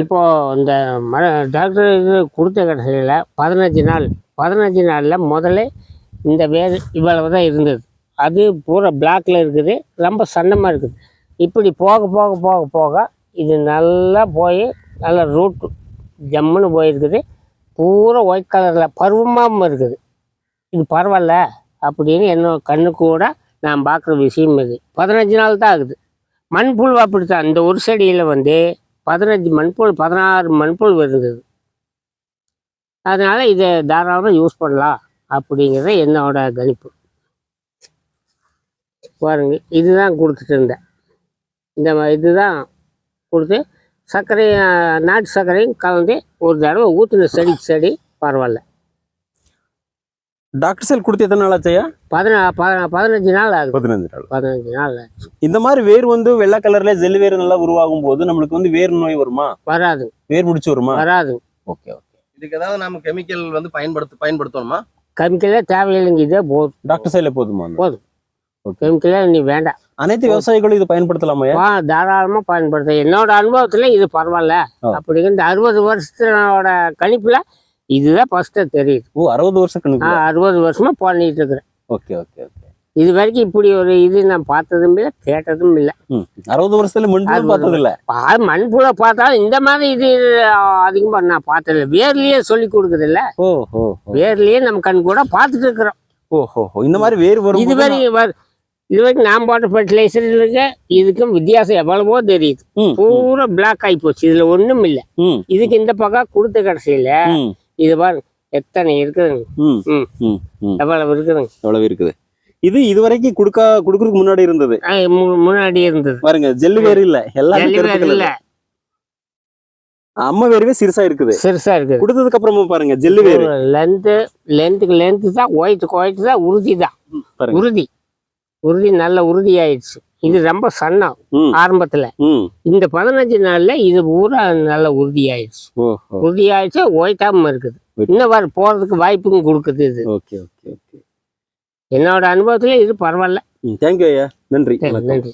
இப்போ இந்த ம டாக்டர் இது கொடுத்த கடைசியில் பதினஞ்சு நாள் பதினஞ்சு நாளில் முதல்ல இந்த வேர் இவ்வளவு தான் இருந்தது. அது பூரா பிளாக்ல இருக்குது ரொம்ப சன்னமாக இருக்குது. இப்படி போக போக போக போக இது நல்லா போய் நல்லா ரூட் ஜம்முன்னு போயிருக்குது. பூரா ஒயிட் கலரில் பருவமாகவும் இருக்குது. இது பரவாயில்ல அப்படின்னு என்ன கண்ணு கூட நான் பார்க்குற விஷயம் இது. பதினஞ்சு நாள் தான் ஆகுது. மண்புழு அப்படித்தான். இந்த ஒரு செடியில் வந்து பதினஞ்சு மண்புழு பதினாறு மண்புழு இருந்தது. அதனால் இதை தாராளமாக யூஸ் பண்ணலாம் அப்படிங்கிறது என்னோட கணிப்பு. பாருங்க இதுதான் கொடுத்துட்டு இருந்தேன். இந்த மாதிரி இதுதான் கொடுத்து சர்க்கரையும் நாட்டு சர்க்கரையும் கலந்து ஒரு தடவை ஊற்றின செடி செடி பரவாயில்ல. டாக்டர் செல் கொடுத்து எத்தனை நாள் ஆச்சையா பதினா பதினஞ்சு நாள் ஆகுது. பதினஞ்சு நாள். பதினஞ்சு நாள். இந்த மாதிரி வேர் வந்து வெள்ளை கலர்ல ஜெல் வேர் நல்லா உருவாகும் போது நம்மளுக்கு வந்து வேர் நோய் வருமா? வராது. வேர் முடிச்சு வருமா? வராது. Okay okay. இதுக்கு ஏதாவது நம்ம கெமிக்கல் வந்து பயன்படுத்த பயன்படுத்தணுமா? கெமிக்கலே தேவையில்லைங்க இதே போதும். டாக்டர் சைட்ல போதுமா? போதும். ஓகே. கெமிக்கலே நீ வேண்டாம். அனைத்து விவசாயிகளும் இது பயன்படுத்தலாமா வா தாராளமாக பயன்படுத்த என்னோட அனுபவத்தில் இது பரவாயில்ல. அப்படிங்கிற அறுபது வருஷத்தோட கணிப்பில் இதுதான் ஃபஸ்ட்டு தெரியுது. ஓ அறுபது வருஷம் கணக்கு அறுபது வருஷமாக பண்ணிட்டு இருக்கிறேன் ஓகே ஓகே ஓகே. இது வரைக்கும் இப்படி ஒரு இது நான் பார்த்ததும் இல்லை கேட்டதும் இல்லை. அறுபது வருஷத்துல மண் அறுபது பார்த்தது இல்ல? மண்புழ பார்த்தாலும் இந்த மாதிரி இது அதிகமாக நான் பார்த்ததில்ல. வேர்லயே சொல்லி கொடுக்குதில்ல ஓ ஓ ஓ. வேர்லயே நம்ம கண் கூட பார்த்துட்டு இருக்கிறோம். ஓ ஓ ஓ. இந்த மாதிரி வேர் வரும் இது வரைக்கும் வரு- இது வரைக்கும் நான் போட்ட ஃபர்டிலைசர் இருக்கு இதுக்கும் வித்தியாசம் எவ்வளவோ தெரியுது. பூரா பிளாக் ஆகி போச்சு. இதுல ஒண்ணும் இல்லை. இதுக்கு இந்த பக்கம் கொடுத்த கடைசியில இது பாருங்க எத்தனை இருக்குதுங்க. ம். எவ்வளவு இருக்குதுங்க. எவ்வளவு இருக்குது? இது இது வரைக்கும் குடுக்கா குடுக்கறதுக்கு முன்னாடி இருந்தது. முன்னாடி இருந்தது. பாருங்க ஜெல்லு வேர் இல்ல. எல்லாமே. இல்ல. அம்மா வேர்வே சிறுசா இருக்குது. சிறுசா இருக்குது. கொடுத்ததுக்கு அப்புறமா பாருங்க ஜெல்லு வேர் லென்த்து லென்த்துக்கு லென்த்து தான் ஒயிட்டுக்கு ஒயிட்டு தான் உறுதி தான். உறுதி. உறுதி நல்ல உறுதி ஆயிடுச்சு இது ரொம்ப சன்னம் ஆரம்பத்துல. இந்த பதினஞ்சு நாள்ல இது பூரா நல்ல உறுதி ஆயிடுச்சு ஓ ஓ. உறுதி ஆயிடுச்சு ஒயிட்டாம இருக்குது இன்னும் வர போறதுக்கு வாய்ப்பும் கொடுக்குது இது. Okay okay okay. என்னோட அனுபவத்துல இது பரவாயில்ல. தேங்க்யூ ஐயா. நன்றி. நன்றி.